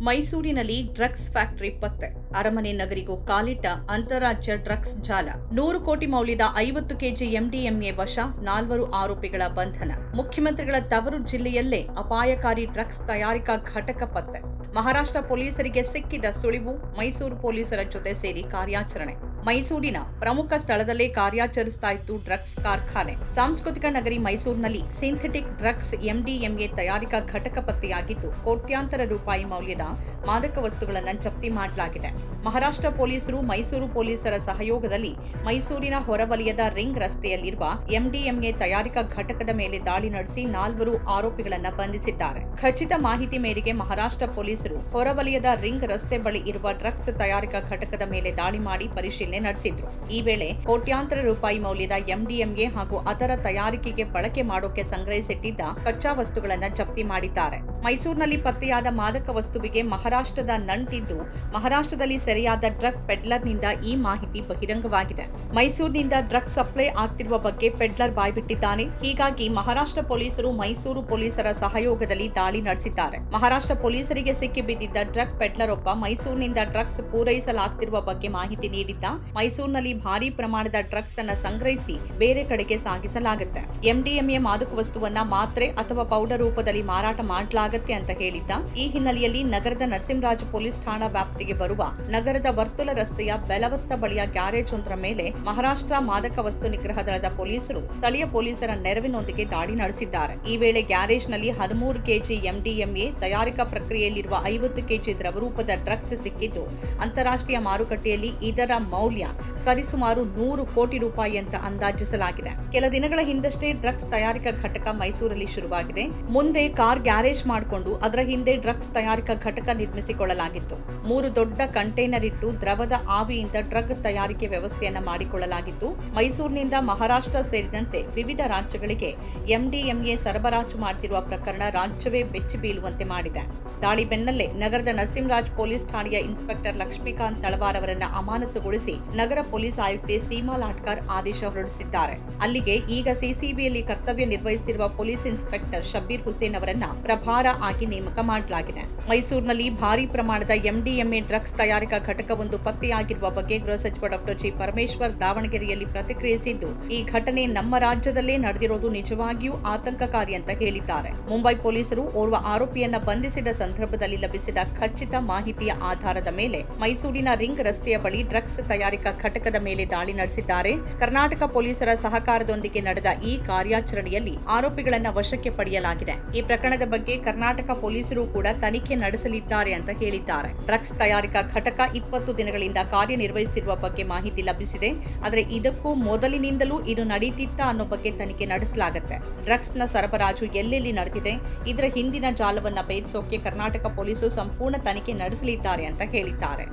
ಮೈಸೂರಿನಲ್ಲಿ drugs factory ಪತ್ತೆ. ಅರಮನೆ ನಗರಿಗೂ ಕಾಲಿಟ್ಟ ಅಂತಾರಾಜ್ಯ ಡ್ರಗ್ಸ್ ಜಾಲ. ನೂರು ಕೋಟಿ ಮೌಲ್ಯದ ಐವತ್ತು ಕೆಜಿ ಎಂಡಿಎಂಎ ವಶ, ನಾಲ್ವರು ಆರೋಪಿಗಳ ಬಂಧನ. ಮುಖ್ಯಮಂತ್ರಿಗಳ ತವರು ಜಿಲ್ಲೆಯಲ್ಲೇ ಅಪಾಯಕಾರಿ ಡ್ರಗ್ಸ್ ತಯಾರಿಕಾ ಘಟಕ ಪತ್ತೆ. ಮಹಾರಾಷ್ಟ್ರ ಪೊಲೀಸರಿಗೆ ಸಿಕ್ಕಿದ ಸುಳಿವು ಮೈಸೂರು ಪೊಲೀಸರ ಜೊತೆ ಸೇರಿ ಕಾರ್ಯಾಚರಣೆ. ಮೈಸೂರಿನ ಪ್ರಮುಖ ಸ್ಥಳದಲ್ಲೇ ಕಾರ್ಯಾಚರಿಸ್ತಾ ಇತ್ತು ಡ್ರಗ್ಸ್ ಕಾರ್ಖಾನೆ. ಸಾಂಸ್ಕೃತಿಕ ನಗರಿ ಮೈಸೂರಿನಲ್ಲಿ ಸಿಂಥೆಟಿಕ್ ಡ್ರಗ್ಸ್ ಎಂಡಿಎಂಎ ತಯಾರಿಕಾ ಘಟಕ ಪತ್ತೆಯಾಗಿದ್ದು, ಕೋಟ್ಯಾಂತರ ರೂಪಾಯಿ ಮೌಲ್ಯದ ಮಾದಕ ವಸ್ತುಗಳನ್ನು ಜಪ್ತಿ ಮಾಡಲಾಗಿದೆ. ಮಹಾರಾಷ್ಟ್ರ ಪೊಲೀಸರು ಮೈಸೂರು ಪೊಲೀಸರ ಸಹಯೋಗದಲ್ಲಿ ಮೈಸೂರಿನ ಹೊರವಲಯದ ರಿಂಗ್ ರಸ್ತೆಯಲ್ಲಿರುವ ಎಂಡಿಎಂಎ ತಯಾರಿಕಾ ಘಟಕದ ಮೇಲೆ ದಾಳಿ ನಡೆಸಿ ನಾಲ್ವರು ಆರೋಪಿಗಳನ್ನು ಬಂಧಿಸಿದ್ದಾರೆ. ಖಚಿತ ಮಾಹಿತಿ ಮೇರೆಗೆ ಮಹಾರಾಷ್ಟ್ರ ಪೊಲೀಸರು ಹೊರವಲಯದ ರಿಂಗ್ ರಸ್ತೆ ಬಳಿ ಇರುವ ಡ್ರಗ್ಸ್ ತಯಾರಿಕಾ ಘಟಕದ ಮೇಲೆ ದಾಳಿ ಮಾಡಿ ಪರಿಶೀಲನೆ ನಡೆಸಿದ್ರು. ಈ ವೇಳೆ ಕೋಟ್ಯಾಂತರ ರೂಪಾಯಿ ಮೌಲ್ಯದ ಎಂಡಿಎಂಎ ಹಾಗೂ ಅದರ ತಯಾರಿಕೆಗೆ ಬಳಕೆ ಮಾಡೋಕೆ ಸಂಗ್ರಹಿಸಿಟ್ಟಿದ್ದ ಕಚ್ಚಾ ವಸ್ತುಗಳನ್ನು ಜಪ್ತಿ ಮಾಡಿದ್ದಾರೆ. ಮೈಸೂರಿನಲ್ಲಿ ಪತ್ತೆಯಾದ ಮಾದಕ ವಸ್ತುವಿಗೆ ಮಹಾರಾಷ್ಟ್ರದ ನಂಟಿದ್ದು ಮಹಾರಾಷ್ಟ್ರದಲ್ಲಿ ಸೆರೆಯಾದ ಡ್ರಗ್ ಪೆಡ್ಲರ್ನಿಂದ ಈ ಮಾಹಿತಿ ಬಹಿರಂಗವಾಗಿದೆ. ಮೈಸೂರಿನಿಂದ ಡ್ರಗ್ ಸಪ್ಲೈ ಆಗ್ತಿರುವ ಬಗ್ಗೆ ಪೆಡ್ಲರ್ ಬಾಯ್ಬಿಟ್ಟಿದ್ದಾನೆ. ಹೀಗಾಗಿ ಮಹಾರಾಷ್ಟ್ರ ಪೊಲೀಸರು ಮೈಸೂರು ಪೊಲೀಸರ ಸಹಯೋಗದಲ್ಲಿ ದಾಳಿ ನಡೆಸಿದ್ದಾರೆ. ಮಹಾರಾಷ್ಟ್ರ ಪೊಲೀಸರಿಗೆ ಸಿಕ್ಕಿಬಿದ್ದಿದ್ದ ಡ್ರಗ್ ಪೆಡ್ಲರ್ ಒಬ್ಬ ಮೈಸೂರಿನಿಂದ ಡ್ರಗ್ಸ್ ಪೂರೈಸಲಾಗ್ತಿರುವ ಬಗ್ಗೆ ಮಾಹಿತಿ ನೀಡಿದ್ದ, ಮೈಸೂರಿನಲ್ಲಿ ಭಾರಿ ಪ್ರಮಾಣದ ಡ್ರಗ್ಸ್ ಅನ್ನ ಸಂಗ್ರಹಿಸಿ ಬೇರೆ ಕಡೆಗೆ ಸಾಗಿಸಲಾಗುತ್ತೆ. ಎಂಡಿಎಂಎ ಮಾದಕ ವಸ್ತುವನ್ನ ಮಾತ್ರೆ ಅಥವಾ ಪೌಡರ್ ರೂಪದಲ್ಲಿ ಮಾರಾಟ ಮಾಡಲಾಗತ್ತೆ ಅಂತ ಹೇಳಿದ್ದ. ಈ ಹಿನ್ನೆಲೆಯಲ್ಲಿ ನಗರದ ನರಸಿಂಹರಾಜ ಪೊಲೀಸ್ ಠಾಣಾ ವ್ಯಾಪ್ತಿಗೆ ಬರುವ ನಗರದ ವರ್ತುಲ ರಸ್ತೆಯ ಬೆಲವತ್ತ ಬಳಿಯ ಗ್ಯಾರೇಜ್ ಒಂದರ ಮೇಲೆ ಮಹಾರಾಷ್ಟ್ರ ಮಾದಕ ವಸ್ತು ನಿಗ್ರಹ ದಳದ ಪೊಲೀಸರು ಸ್ಥಳೀಯ ಪೊಲೀಸರ ನೆರವಿನೊಂದಿಗೆ ದಾಳಿ ನಡೆಸಿದ್ದಾರೆ. ಈ ವೇಳೆ ಗ್ಯಾರೇಜ್ನಲ್ಲಿ ಹದಿಮೂರು ಕೆಜಿ ಎಂಡಿಎಂಎ ತಯಾರಿಕಾ ಪ್ರಕ್ರಿಯೆಯಲ್ಲಿರುವ ಐವತ್ತು ಕೆಜಿ ದ್ರವರೂಪದ ಡ್ರಗ್ಸ್ ಸಿಕ್ಕಿದ್ದು, ಅಂತಾರಾಷ್ಟ್ರೀಯ ಮಾರುಕಟ್ಟೆಯಲ್ಲಿ ಇದರ ಮೌಲ್ಯ ಸರಿಸುಮಾರು ನೂರು ಕೋಟಿ ರೂಪಾಯಿ ಅಂತ ಅಂದಾಜಿಸಲಾಗಿದೆ. ಕೆಲ ದಿನಗಳ ಹಿಂದಷ್ಟೇ ಡ್ರಗ್ಸ್ ತಯಾರಿಕಾ ಘಟಕ ಮೈಸೂರಲ್ಲಿ ಶುರುವಾಗಿದೆ. ಮುಂದೆ ಕಾರ್ ಗ್ಯಾರೇಜ್ ಮಾಡಿಕೊಂಡು ಅದರ ಹಿಂದೆ ಡ್ರಗ್ಸ್ ತಯಾರಿಕಾ ಘಟಕ ನಿರ್ಮಿಸಿಕೊಳ್ಳಲಾಗಿತ್ತು. ಮೂರು ದೊಡ್ಡ ಕಂಟೈನರ್ ಇಟ್ಟು ದ್ರವದ ಆವಿಯಿಂದ ಡ್ರಗ್ ತಯಾರಿಕೆ ವ್ಯವಸ್ಥೆಯನ್ನು ಮಾಡಿಕೊಳ್ಳಲಾಗಿತ್ತು. ಮೈಸೂರಿನಿಂದ ಮಹಾರಾಷ್ಟ್ರ ಸೇರಿದಂತೆ ವಿವಿಧ ರಾಜ್ಯಗಳಿಗೆ ಎಂಡಿಎಂಎ ಸರಬರಾಜು ಮಾಡುತ್ತಿರುವ ಪ್ರಕರಣ ರಾಜ್ಯವೇ ಬೆಚ್ಚಿ ಬೀಳುವಂತೆ ಮಾಡಿದೆ. ದಾಳಿ ಬೆನ್ನಲ್ಲೇ ನಗರದ ನರಸಿಂಹರಾಜ್ ಪೊಲೀಸ್ ಠಾಣೆಯ ಇನ್ಸ್ಪೆಕ್ಟರ್ ಲಕ್ಷ್ಮೀಕಾಂತ್ ತಳವಾರ್ ಅವರನ್ನು ಅಮಾನತುಗೊಳಿಸಿ ನಗರ ಪೊಲೀಸ್ ಆಯುಕ್ತೆ ಸೀಮಾ ಲಾಟ್ಕರ್ ಆದೇಶ ಹೊರಡಿಸಿದ್ದಾರೆ. ಅಲ್ಲಿಗೆ ಈಗ ಸಿಸಿಬಿಯಲ್ಲಿ ಕರ್ತವ್ಯ ನಿರ್ವಹಿಸುತ್ತಿರುವ ಪೊಲೀಸ್ ಇನ್ಸ್ಪೆಕ್ಟರ್ ಶಬ್ಬೀರ್ ಹುಸೇನ್ ಅವರನ್ನ ಪ್ರಭಾರ ಆಗಿ ನೇಮಕ ಮಾಡಲಾಗಿದೆ. ಮೈಸೂರಿನಲ್ಲಿ ಭಾರಿ ಪ್ರಮಾಣದ ಎಂಡಿಎಂಎ ಡ್ರಗ್ಸ್ ತಯಾರಿಕಾ ಘಟಕವೊಂದು ಪತ್ತೆಯಾಗಿರುವ ಬಗ್ಗೆ ಗೃಹ ಸಚಿವ ಡಾಕ್ಟರ್ ಜಿ ಪರಮೇಶ್ವರ್ ದಾವಣಗೆರೆಯಲ್ಲಿ ಪ್ರತಿಕ್ರಿಯಿಸಿದ್ದು, ಈ ಘಟನೆ ನಮ್ಮ ರಾಜ್ಯದಲ್ಲೇ ನಡೆದಿರೋದು ನಿಜವಾಗಿಯೂ ಆತಂಕಕಾರಿ ಅಂತ ಹೇಳಿದ್ದಾರೆ. ಮುಂಬೈ ಪೊಲೀಸರು ಓರ್ವ ಆರೋಪಿಯನ್ನ ಬಂಧಿಸಿದ ಸಂದರ್ಭದಲ್ಲಿ ಲಭಿಸಿದ ಖಚಿತ ಮಾಹಿತಿಯ ಆಧಾರದ ಮೇಲೆ ಮೈಸೂರಿನ ರಿಂಗ್ ರಸ್ತೆಯ ಬಳಿ ಡ್ರಗ್ಸ್ ತಯಾರಿಕಾ ಘಟಕದ ಮೇಲೆ ದಾಳಿ ನಡೆಸಿದ್ದಾರೆ. ಕರ್ನಾಟಕ ಪೊಲೀಸರ ಸಹಕಾರದೊಂದಿಗೆ ನಡೆದ ಈ ಕಾರ್ಯಾಚರಣೆಯಲ್ಲಿ ಆರೋಪಿಗಳನ್ನ ವಶಕ್ಕೆ ಪಡೆಯಲಾಗಿದೆ. ಈ ಪ್ರಕರಣದ ಬಗ್ಗೆ ಕರ್ನಾಟಕ ಪೊಲೀಸರು ಕೂಡ ತನಿಖೆ ನಡೆಸಲಿದ್ದಾರೆ ಅಂತ ಹೇಳಿದ್ದಾರೆ. ಡ್ರಗ್ಸ್ ತಯಾರಿಕಾ ಘಟಕ ಇಪ್ಪತ್ತು ದಿನಗಳಿಂದ ಕಾರ್ಯನಿರ್ವಹಿಸುತ್ತಿರುವ ಬಗ್ಗೆ ಮಾಹಿತಿ ಲಭಿಸಿದೆ. ಆದರೆ ಇದಕ್ಕೂ ಮೊದಲಿನಿಂದಲೂ ಇದು ನಡೀತಿತ್ತ ಅನ್ನೋ ಬಗ್ಗೆ ತನಿಖೆ ನಡೆಸಲಾಗುತ್ತೆ. ಡ್ರಗ್ಸ್ನ ಸರಬರಾಜು ಎಲ್ಲೆಲ್ಲಿ ನಡೆದಿದೆ, ಇದರ ಹಿಂದಿನ ಜಾಲವನ್ನ ಭೇದಿಸೋಕೆ ಕರ್ನಾಟಕ ಪೊಲೀಸರು ಸಂಪೂರ್ಣ ತನಿಖೆ ನಡೆಸಲಿದ್ದಾರೆ ಅಂತ ಹೇಳಿದ್ದಾರೆ.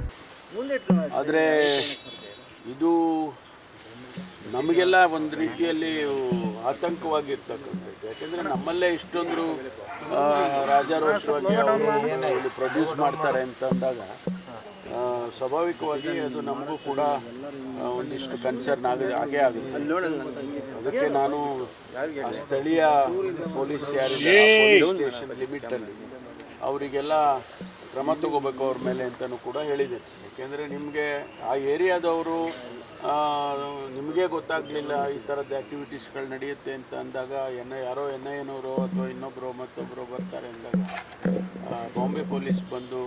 ಆದರೆ ಇದು ನಮಗೆಲ್ಲ ಒಂದು ರೀತಿಯಲ್ಲಿ ಆತಂಕವಾಗಿರ್ತಕ್ಕಂಥದ್ದು. ಯಾಕೆಂದರೆ ನಮ್ಮಲ್ಲೇ ಇಷ್ಟೊಂದು ಆ, ರಾಜಾರೋಷವಾಗಿ ಅವರು ಇಲ್ಲಿ ಪ್ರೊಡ್ಯೂಸ್ ಮಾಡ್ತಾರೆ ಅಂತ ಅಂದಾಗ ಆ, ಸ್ವಾಭಾವಿಕವಾಗಿ ಅದು ನಮಗೂ ಕೂಡ ಒಂದಿಷ್ಟು ಕನ್ಸರ್ನ್ ಆಗ ಹಾಗೆ ಆಗುತ್ತೆ. ಅದಕ್ಕೆ ನಾನು ಆ ಸ್ಥಳೀಯ ಪೊಲೀಸ್ ಯಾರಿದೆ ಸ್ಟೇಷನ್ ಲಿಮಿಟಲ್ಲಿ ಅವರಿಗೆಲ್ಲ ಕ್ರಮ ತಗೋಬೇಕು ಅವ್ರ ಮೇಲೆ ಅಂತಲೂ ಕೂಡ ಹೇಳಿದೆ. ಯಾಕೆಂದರೆ ನಿಮಗೆ ಆ ಏರಿಯಾದವರು ನಿಮಗೆ ಗೊತ್ತಾಗಲಿಲ್ಲ ಈ ಥರದ ಆ್ಯಕ್ಟಿವಿಟೀಸ್ಗಳು ನಡೆಯುತ್ತೆ ಅಂತ ಅಂದಾಗ ಎನ್ ಯಾರೋ ಎನ್ ಐ ಎನವರು ಅಥವಾ ಇನ್ನೊಬ್ಬರು ಮತ್ತೊಬ್ಬರು ಬರ್ತಾರೆ ಅಂದಾಗ ಬಾಂಬೆ ಪೊಲೀಸ್ ಬಂದು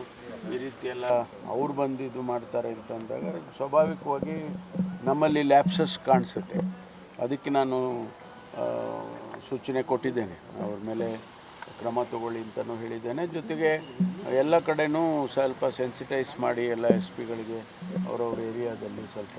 ಈ ರೀತಿಯೆಲ್ಲ ಅವ್ರು ಬಂದು ಇದು ಮಾಡ್ತಾರೆ ಅಂತ ಅಂದಾಗ ಸ್ವಾಭಾವಿಕವಾಗಿ ನಮ್ಮಲ್ಲಿ ಲ್ಯಾಪ್ಸಸ್ ಕಾಣಿಸುತ್ತೆ. ಅದಕ್ಕೆ ನಾನು ಸೂಚನೆ ಕೊಟ್ಟಿದ್ದೇನೆ. ಅವ್ರ ಮೇಲೆ ಕ್ರಮ ತಗೊಳ್ಳಿ ಅಂತಲೂ ಹೇಳಿದ್ದೇನೆ. ಜೊತೆಗೆ ಎಲ್ಲ ಕಡೆನೂ ಸ್ವಲ್ಪ ಸೆನ್ಸಿಟೈಸ್ ಮಾಡಿ ಎಲ್ಲ ಎಸ್ ಪಿಗಳಿಗೆ ಅವರವ್ರ ಏರಿಯಾದಲ್ಲಿ ಸ್ವಲ್ಪ